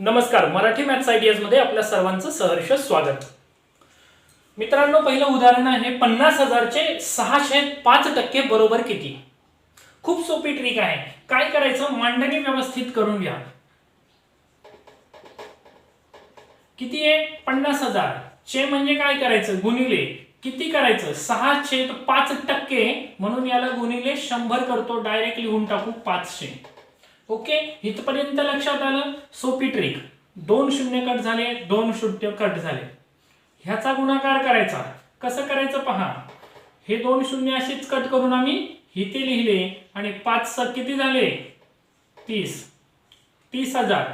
नमस्कार मराठी मॅथ्स आयडियाजमध्ये आपल्या सर्वांचं सहर्ष स्वागत. मित्रांनो पहिलं उदाहरण आहे पन्नास हजारचे सहाशे पाच टक्के बरोबर किती? खूप सोपी ट्रिक आहे. काय करायचं? मांडणी व्यवस्थित करून घ्या. किती आहे? पन्नास हजार. चे म्हणजे काय करायचं? गुणिले. किती करायचं? सहा छेद पाच टक्के. म्हणून याला गुणिले शंभर करतो. डायरेक्ट लिहून टाकू पाचशे. ओके? इथपर्यंत लक्षात आलं? सोपी ट्रिक दोन शून्य कट झाले दोन शून्य कट झाले. ह्याचा गुणाकार करायचा. कसं करायचं पहा? हे दोन शून्य असेच कट करून आम्ही इथे लिहिले आणि पाच स किती झाले? तीस. तीस हजार.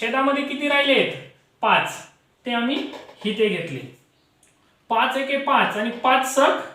छेदामध्ये किती राहिलेत? पाच. ते आम्ही इथे घेतले. पाच एके पाच आणि पाच सक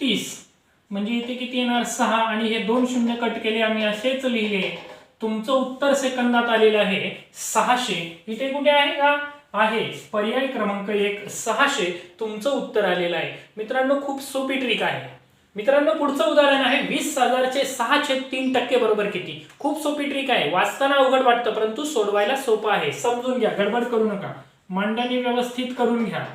तीस. म्हणजे इथे किती येणार? सहा. आणि हे दोन शून्य कट केले आम्ही असेच लिहिले. तुमचं उत्तर सेकंदात आलेलं आहे सहाशे. इथे कुठे आहे का? आहे. पर्याय क्रमांक एक सहाशे. तुमचं उत्तर आलेलं आहे. मित्रांनो खूप सोपी ट्रिक आहे. मित्रांनो पुढचं उदाहरण आहे. वीस हजारचे सहाशे तीन टक्के बरोबर किती? खूप सोपी ट्रिक आहे. वाचताना अवघड वाटतं परंतु सोडवायला सोपं आहे. समजून घ्या. गडबड करू नका. मांडणी व्यवस्थित करून घ्या.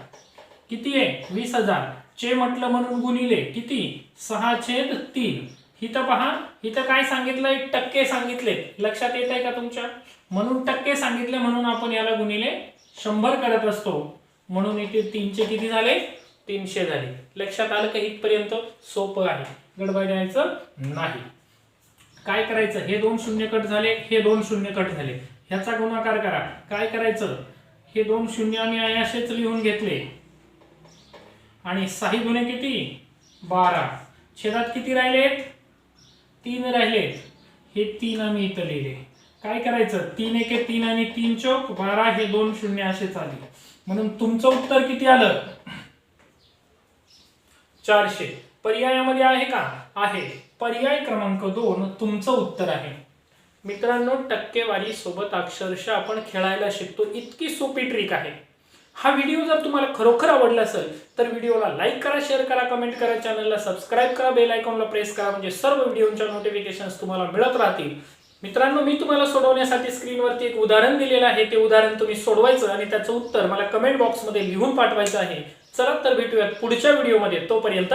किती आहे? वीस हजार. चे म्हटलं म्हणून गुणिले किती? सहा छेद तीन. इथं पहा इथं काय सांगितलंय? टक्के सांगितले लक्षात येत आहे का तुमच्या? म्हणून टक्के सांगितले म्हणून आपण याला गुणिले शंभर करत असतो. म्हणून इथे तीनशे किती झाले? तीनशे झाले. लक्षात आलं का इथपर्यंत? सोपं आहे. गडबडायचं नाही. काय करायचं? हे दोन शून्य कट झाले हे दोन शून्य कट झाले. ह्याचा गुणाकार करा. काय करायचं? हे दोन शून्य आम्ही असेच लिहून घेतले. आणि सहा गुणे किती? बारा. छेदात किती राहिलेत? तीन राहिले. हे तीन आम्ही इथं लिहिले. काय करायचं? तीन एके तीन आणि तीन चौक बारा हे दोन शून्य असे चालले. म्हणून तुमचं उत्तर किती आलं? चारशे. पर्यायामध्ये आहे का? आहे. पर्याय क्रमांक दोन तुमचं उत्तर आहे. मित्रांनो टक्केवारी सोबत अक्षरशः आपण खेळायला शिकतो. इतकी सोपी ट्रिक आहे. हा व्हिडिओ जर तुम्हाला खरोखर आवडला असेल तर व्हिडिओला लाईक करा शेअर करा कमेंट करा चॅनलला सबस्क्राईब करा बेल आयकॉनला प्रेस करा म्हणजे सर्व व्हिडिओच्या नोटिफिकेशन तुम्हाला मिळत राहतील. मित्रांनो मी तुम्हाला सोडवण्यासाठी स्क्रीनवरती एक उदाहरण दिलेलं आहे. ते उदाहरण तुम्ही सोडवायचं आणि त्याचं उत्तर मला कमेंट बॉक्समध्ये लिहून पाठवायचं आहे. चला तर भेटूयात पुढच्या व्हिडिओमध्ये तोपर्यंत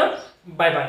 बाय बाय